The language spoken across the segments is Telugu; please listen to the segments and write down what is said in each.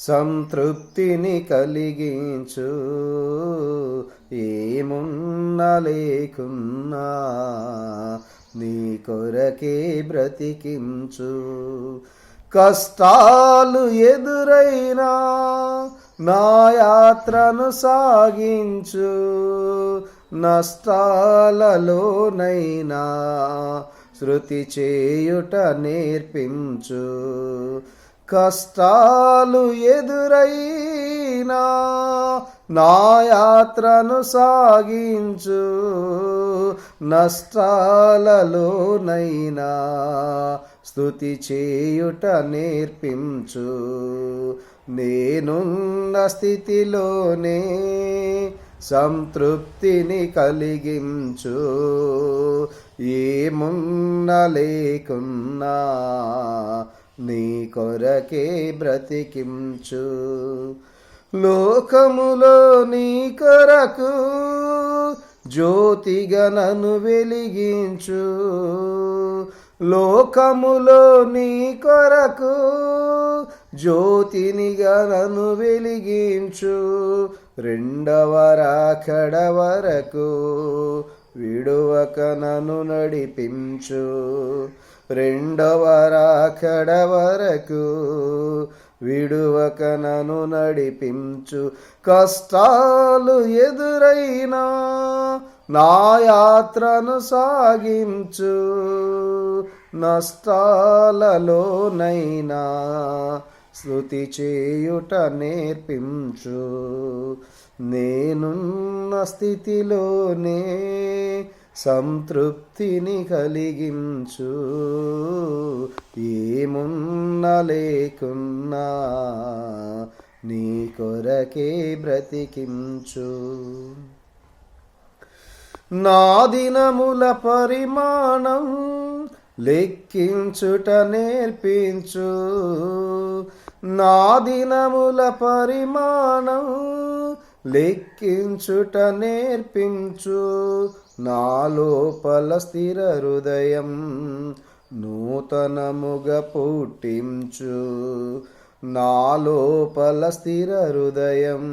సంతృప్తిని కలిగించు. ఏమున్న లేకున్నా నీ కొరకే బ్రతికించు. కష్టాలు ఎదురైనా నా యాత్రను సాగించు. నష్టాలలోనైనా శృతి చేయుట నేర్పించు. కష్టాలు ఎదురైనా నా యాత్రను సాగించు. నష్టాలలోనైనా స్థుతి చేయుట నేర్పించు. నేనున్న స్థితిలోనే సంతృప్తిని కలిగించు. ఏమున్న లేకున్నా నీ కొరకే బ్రతికించు. లోకములో నీ కొరకు జ్యోతిగా నన్ను వెలిగించు. లోకములో నీ కొరకు జ్యోతినిగా నన్ను వెలిగించు. రెండవ రాకడ వరకు విడువక నన్ను నడిపించు. రెండవ రాకడ వరకు విడువక నను నడిపించు. కష్టాలు ఎదురైనా నా యాత్రను సాగించు. నష్టాలలోనైనా శృతి చేయుట నేర్పించు. నేనున్న స్థితిలోనే సంతృప్తిని కలిగించు. ఏమున్న లేకున్నా నీ కొరకే బ్రతికించు. నా దినముల పరిమాణం లెక్కించుట నేర్పించు. నా దినముల పరిమాణం లెక్కించుట నేర్పించు. నా లోపల స్థిర హృదయం నూతనముగా పుట్టించు. నా లోపల స్థిర హృదయం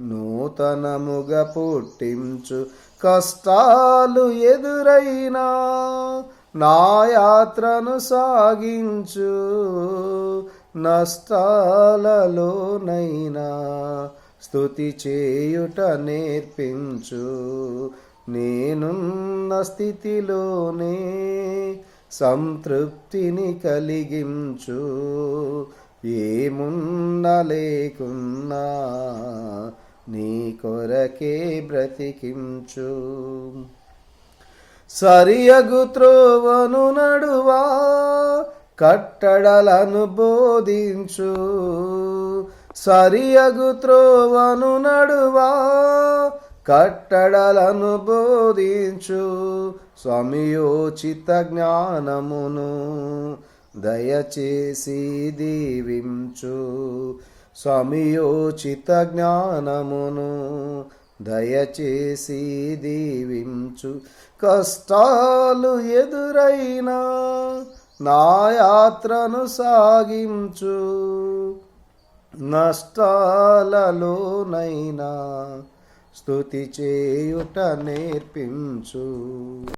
నూతనముగా పుట్టించు. కష్టాలు ఎదురైనా నా యాత్రను సాగించు. నష్టాలలోనైనా స్థుతి చేయుట నేర్పించు. నేనున్న స్థితిలోనే సంతృప్తిని కలిగించు. ఏమున్న లేకున్నా నీ కొరకే బ్రతికించు. సరియగు త్రోవను నడువా కట్టడలను బోధించు. సరియగు త్రోవను నడువా కట్టడలను బోధించు. సమయోచిత జ్ఞానమును దయచేసి దీవించు. స్వామియోచిత జ్ఞానమును దయచేసి దీవించు. కష్టాలు ఎదురైనా నా యాత్రను సాగించు. నష్టాలలోనైనా స్థుతి చేయుట నేర్పించు.